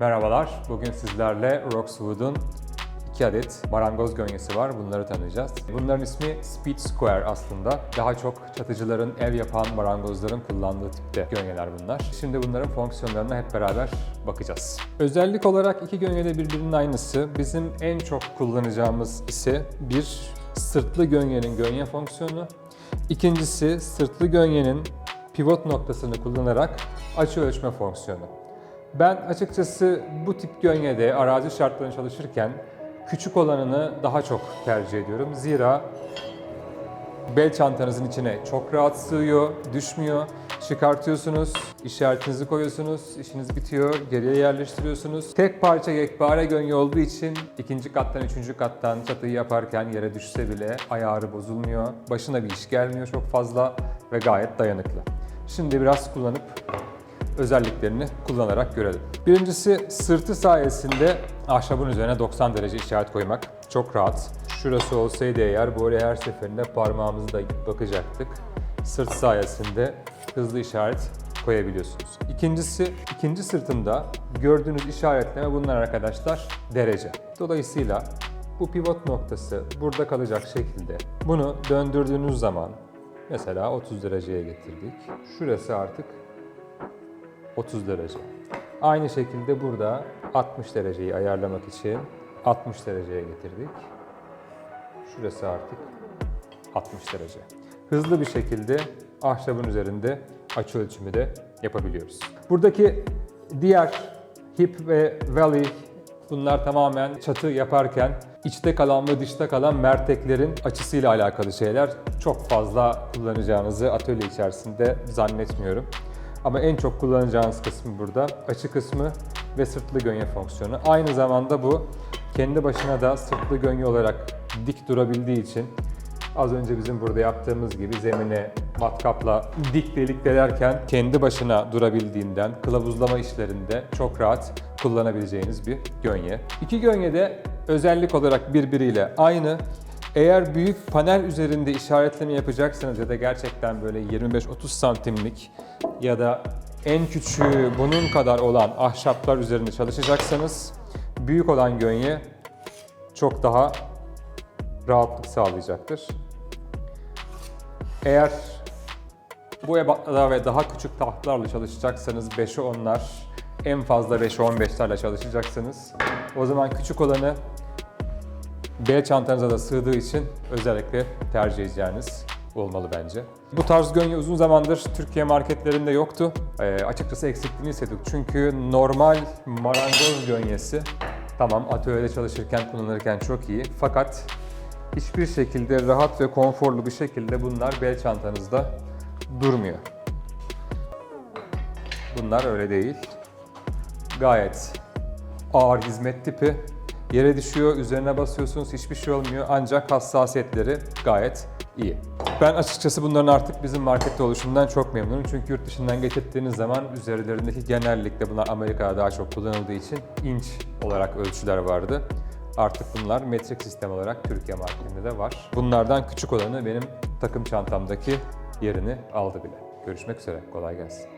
Merhabalar, bugün sizlerle Roxwood'un iki adet marangoz gönyesi var. Bunları tanıyacağız. Bunların ismi Speed Square aslında. Daha çok çatıcıların, ev yapan marangozların kullandığı tipte gönyeler bunlar. Şimdi bunların fonksiyonlarına hep beraber bakacağız. Özellik olarak iki gönye de birbirinin aynısı. Bizim en çok kullanacağımız ise bir sırtlı gönyenin gönye fonksiyonu. İkincisi sırtlı gönyenin pivot noktasını kullanarak açı ölçme fonksiyonu. Ben açıkçası bu tip gönyede arazi şartlarında çalışırken küçük olanını daha çok tercih ediyorum. Zira bel çantanızın içine çok rahat sığıyor, düşmüyor. Çıkartıyorsunuz, işaretinizi koyuyorsunuz, işiniz bitiyor, geriye yerleştiriyorsunuz. Tek parça yekpare gönye olduğu için ikinci kattan, üçüncü kattan çatıyı yaparken yere düşse bile ayarı bozulmuyor. Başına bir iş gelmiyor çok fazla ve gayet dayanıklı. Şimdi biraz kullanıp özelliklerini kullanarak görelim. Birincisi sırtı sayesinde ahşabın üzerine 90 derece işaret koymak çok rahat. Şurası olsaydı eğer böyle her seferinde parmağımızı da bakacaktık. Sırt sayesinde hızlı işaret koyabiliyorsunuz. İkincisi, ikinci sırtında gördüğünüz işaretleme bunlar arkadaşlar derece. Dolayısıyla bu pivot noktası burada kalacak şekilde bunu döndürdüğünüz zaman mesela 30 dereceye getirdik. Şurası artık 30 derece. Aynı şekilde burada 60 dereceyi ayarlamak için 60 dereceye getirdik. Şurası artık 60 derece. Hızlı bir şekilde ahşabın üzerinde açı ölçümü de yapabiliyoruz. Buradaki diğer hip ve valley bunlar tamamen çatı yaparken içte kalan ve dışta kalan merteklerin açısıyla alakalı şeyler. Çok fazla kullanacağınızı atölye içerisinde zannetmiyorum. Ama en çok kullanacağınız kısmı burada. Açı kısmı ve sırtlı gönye fonksiyonu. Aynı zamanda bu kendi başına da sırtlı gönye olarak dik durabildiği için az önce bizim burada yaptığımız gibi zemine matkapla dik delik delerken kendi başına durabildiğinden kılavuzlama işlerinde çok rahat kullanabileceğiniz bir gönye. İki gönye de özellik olarak birbiriyle aynı. Eğer büyük panel üzerinde işaretleme yapacaksanız ya da gerçekten böyle 25-30 santimlik ya da en küçüğü bunun kadar olan ahşaplar üzerinde çalışacaksanız büyük olan gönye çok daha rahatlık sağlayacaktır. Eğer bu ebatta ve daha küçük tahtlarla çalışacaksanız 5'e 10'lar, en fazla 5'e 15'lerle çalışacaksınız. O zaman küçük olanı bel çantanıza da sığdığı için özellikle tercih edeceğiniz olmalı bence. Bu tarz gönye uzun zamandır Türkiye marketlerinde yoktu. Ee, açıkçası eksikliğini hissettik çünkü normal marangoz gönyesi tamam atölyede çalışırken kullanırken çok iyi fakat hiçbir şekilde rahat ve konforlu bir şekilde bunlar bel çantanızda durmuyor. Bunlar öyle değil. Gayet ağır hizmet tipi. Yere düşüyor, üzerine basıyorsunuz, hiçbir şey olmuyor. Ancak hassasiyetleri gayet iyi. Ben açıkçası bunların artık bizim markette oluşundan çok memnunum. Çünkü yurt dışından getirdiğiniz zaman üzerlerindeki genellikle bunlar Amerika'da daha çok kullanıldığı için inç olarak ölçüler vardı. Artık bunlar metrik sistem olarak Türkiye marketinde de var. Bunlardan küçük olanı benim takım çantamdaki yerini aldı bile. Görüşmek üzere, kolay gelsin.